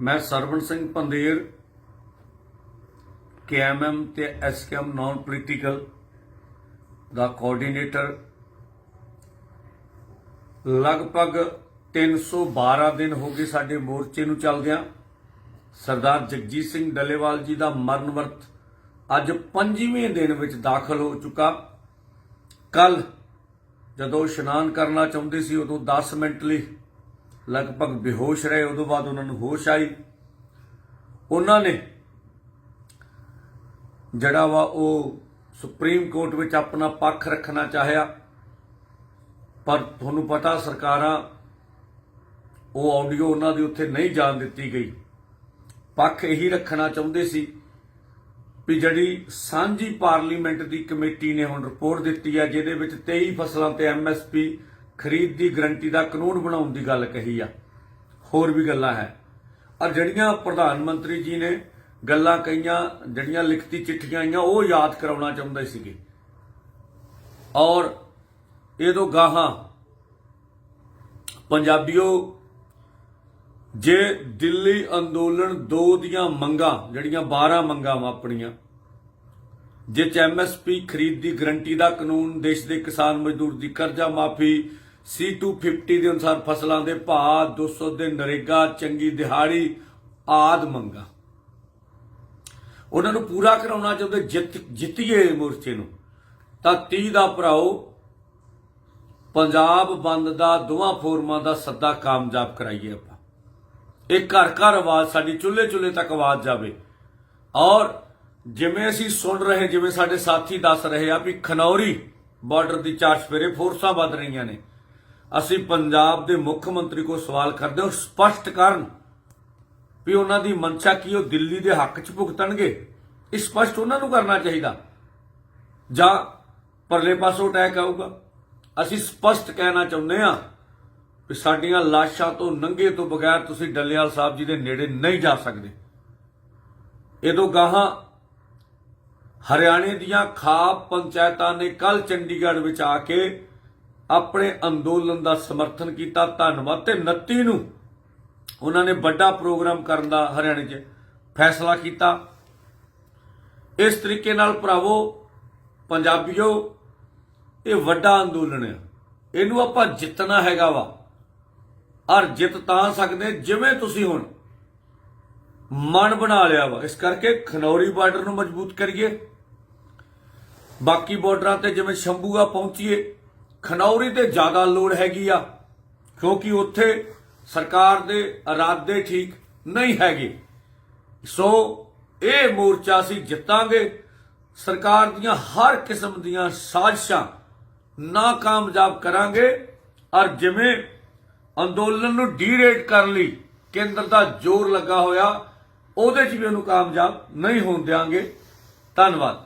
ਮੈਂ ਸਰਵਣ ਸਿੰਘ ਪੰਦੇਰ, ਕੇਐਮਐਮ ਤੇ SKM non political ਦਾ ਕੋਆਰਡੀਨੇਟਰ ਲਗਭਗ 312 ਦਿਨ ਹੋ ਗਏ ਸਾਡੇ ਮੋਰਚੇ ਨੂੰ ਚੱਲਦਿਆਂ। ਸਰਦਾਰ ਜਗਜੀਤ ਸਿੰਘ ਡੱਲੇਵਾਲ ਜੀ ਦਾ ਮਰਨ ਵਰਤ ਅੱਜ 5ਵੇਂ ਦਿਨ ਵਿੱਚ ਦਾਖਲ ਹੋ ਚੁੱਕਾ। ਕੱਲ ਜਦੋਂ ਇਸ਼ਨਾਨ ਕਰਨਾ ਚਾਹੁੰਦੇ ਸੀ ਉਦੋਂ 10 ਮਿੰਟ ਲਈ ਲਗਭਗ ਬੇਹੋਸ਼ ਰਹੇ, ਉਦੋਂ ਬਾਅਦ ਉਹਨਾਂ ਨੂੰ ਹੋਸ਼ ਆਈ। ਉਹਨਾਂ ਨੇ ਜਿਹੜਾ ਵਾ ਉਹ ਸੁਪਰੀਮ ਕੋਰਟ ਵਿੱਚ ਆਪਣਾ ਪੱਖ ਰੱਖਣਾ ਚਾਹਿਆ। ਪਰ ਤੁਹਾਨੂੰ ਪਤਾ ਸਰਕਾਰਾਂ, ਉਹ ਆਡੀਓ ਉਹਨਾਂ ਦੀ ਉੱਥੇ ਨਹੀਂ ਜਾਣ ਦਿੱਤੀ ਗਈ। ਪੱਖ ਇਹੀ ਰੱਖਣਾ ਚਾਹੁੰਦੇ ਸੀ ਵੀ ਜਿਹੜੀ ਸਾਂਝੀ ਪਾਰਲੀਮੈਂਟ ਦੀ ਕਮੇਟੀ ਨੇ ਹੁਣ ਰਿਪੋਰਟ ਦਿੱਤੀ ਹੈ, ਜਿਹਦੇ ਵਿੱਚ 23 ਫਸਲਾਂ ਤੇ ਐਮਐਸਪੀ ਖਰੀਦ ਦੀ ਗਰੰਟੀ ਦਾ ਕਾਨੂੰਨ ਬਣਾਉਣ ਦੀ ਗੱਲ ਕਹੀ ਆ। ਹੋਰ ਵੀ ਗੱਲਾਂ ਹੈ। ਔਰ ਜਿਹੜੀਆਂ ਪ੍ਰਧਾਨ ਮੰਤਰੀ ਜੀ ਨੇ ਗੱਲਾਂ ਕਹੀਆਂ, ਜਿਹੜੀਆਂ ਲਿਖਤੀ ਚਿੱਠੀਆਂ ਆਈਆਂ, ਉਹ ਯਾਦ ਕਰਾਉਣਾ ਚਾਹੁੰਦੇ ਸੀਗੇ। ਔਰ ਇਹ ਤੋਂ ਗਾਹਾਂ ਪੰਜਾਬੀਓ, ਜੇ ਦਿੱਲੀ ਅੰਦੋਲਨ 2 ਦੀਆਂ ਮੰਗਾਂ, ਜਿਹੜੀਆਂ 12 ਮੰਗਾਂ ਵਾ ਆਪਣੀਆਂ ਜਿਹ ਚ ਐਮਐਸਪੀ ਖਰੀਦ ਦੀ ਗਰੰਟੀ ਦਾ ਕਾਨੂੰਨ ਦੇਸ਼ ਦੇ ਕਿਸਾਨ ਮਜ਼ਦੂਰ ਦੀ ਕਰਜ਼ਾ ਮਾਫੀ C250 ਦੇ ਅਨੁਸਾਰ ਫਸਲਾਂ ਦੇ ਭਾਅ 200 ਦੇ ਨਰੇਗਾ, ਚੰਗੀ ਦਿਹਾੜੀ, ਆਦ ਮੰਗਾ। ਉਹਨਾਂ ਨੂੰ ਪੂਰਾ ਕਰਾਉਣਾ ਚਾਹੁੰਦੇ, ਜਿੱਤ, ਜਿੱਤੀਏ ਮੋਰਚੇ ਨੂੰ। ਤਾਂ 30 ਦਾ ਭਰਾਓ, ਪੰਜਾਬ ਬੰਦ ਦਾ ਦੋਵਾਂ ਫੋਰਮਾਂ ਦਾ ਸੱਦਾ ਕਾਮਯਾਬ ਕਰਾਈਏ ਆਪਾਂ। ਇਹ ਘਰ ਘਰ ਆਵਾਜ਼ ਸਾਡੀ ਚੁੱਲ੍ਹੇ ਚੁੱਲ੍ਹੇ ਤੱਕ ਆਵਾਜ਼ ਜਾਵੇ। ਔਰ ਜਿਵੇਂ ਅਸੀਂ ਸੁਣ ਰਹੇ, ਜਿਵੇਂ ਸਾਡੇ ਸਾਥੀ ਦੱਸ ਰਹੇ ਆ ਵੀ ਖਨੌਰੀ ਬਾਰਡਰ ਦੀ ਚਾਰ ਸਵੇਰੇ ਫੋਰਸਾਂ ਵੱਧ ਰਹੀਆਂ ਨੇ। ਅਸੀਂ ਪੰਜਾਬ ਦੇ ਮੁੱਖ ਮੰਤਰੀ ਕੋ ਸਵਾਲ ਕਰਦੇ ਹਾਂ ਸਪਸ਼ਟ ਕਰਨ ਵੀ ਉਹਨਾਂ ਦੀ ਮਨਸ਼ਾ ਕੀ ਉਹ ਦਿੱਲੀ ਦੇ ਹੱਕ 'ਚ ਭੁਗਤਣਗੇ। ਇਹ ਸਪਸ਼ਟ ਉਹਨਾਂ ਨੂੰ ਕਰਨਾ ਚਾਹੀਦਾ। ਜਾਂ ਪਰਲੇ ਪਾਸੋਂ ਅਟੈਕ ਆਊਗਾ। ਅਸੀਂ ਸਪਸ਼ਟ ਕਹਿਣਾ ਚਾਹੁੰਦੇ ਹਾਂ ਵੀ ਸਾਡੀਆਂ ਲਾਸ਼ਾਂ ਤੋਂ ਨੰਗੇ ਤੋਂ ਬਗੈਰ ਤੁਸੀਂ ਡੱਲੇਵਾਲ ਸਾਹਿਬ ਜੀ ਦੇ ਨੇੜੇ ਨਹੀਂ ਜਾ ਸਕਦੇ। ਇਦੋਂ ਗਾਹਾਂ ਹਰਿਆਣੇ ਦੀਆਂ ਖਾਪ ਪੰਚਾਇਤਾਂ ਨੇ ਕੱਲ ਚੰਡੀਗੜ੍ਹ ਵਿੱਚ ਆ ਕੇ ਆਪਣੇ ਅੰਦੋਲਨ ਦਾ ਸਮਰਥਨ ਕੀਤਾ, ਧੰਨਵਾਦ ਤੇ 29 ਨੂੰ ਉਹਨਾਂ ਨੇ ਵੱਡਾ ਪ੍ਰੋਗਰਾਮ ਕਰਨ ਦਾ ਹਰਿਆਣੇ 'ਚ ਫੈਸਲਾ ਕੀਤਾ। ਇਸ ਤਰੀਕੇ ਨਾਲ ਭਰਾਵੋ, ਪੰਜਾਬੀਓ, ਇਹ ਵੱਡਾ ਅੰਦੋਲਨ ਹੈ ਇਹਨੂੰ ਆਪਾਂ ਜਿੱਤਣਾ ਹੈਗਾ ਵਾ। ਔਰ ਜਿੱਤ ਤਾਂ ਸਕਦੇ ਜਿਵੇਂ ਤੁਸੀਂ ਹੁਣ ਮਨ ਬਣਾ ਲਿਆ ਵਾ। ਇਸ ਕਰਕੇ ਖਨੌਰੀ ਬਾਰਡਰ ਨੂੰ ਮਜ਼ਬੂਤ ਕਰੀਏ। ਬਾਕੀ ਬਾਰਡਰਾਂ ਤੇ ਜਿਵੇਂ ਸ਼ੰਭੂਆ ਪਹੁੰਚੀਏ ਖਨੌਰੀ ਤੇ ਜ਼ਿਆਦਾ ਲੋੜ ਹੈਗੀ ਆ, ਕਿਉਂਕਿ ਉੱਥੇ ਸਰਕਾਰ ਦੇ ਇਰਾਦੇ ਠੀਕ ਨਹੀਂ ਹੈਗੇ। ਸੋ ਇਹ ਮੋਰਚਾ ਅਸੀਂ ਜਿੱਤਾਂਗੇ। ਸਰਕਾਰ ਦੀਆਂ ਹਰ ਕਿਸਮ ਦੀਆਂ ਸਾਜ਼ਿਸ਼ਾਂ ਨਾਕਾਮਯਾਬ ਕਰਾਂਗੇ ਔਰ ਜਿਵੇਂ ਅੰਦੋਲਨ ਨੂੰ ਡੀਰੇਟ ਕਰਨ ਲਈ ਕੇਂਦਰ ਦਾ ਜ਼ੋਰ ਲੱਗਾ ਹੋਇਆ, ਉਹਦੇ 'ਚ ਵੀ ਉਹਨੂੰ ਕਾਮਯਾਬ ਨਹੀਂ ਹੋਣ ਦਿਆਂਗੇ। ਧੰਨਵਾਦ।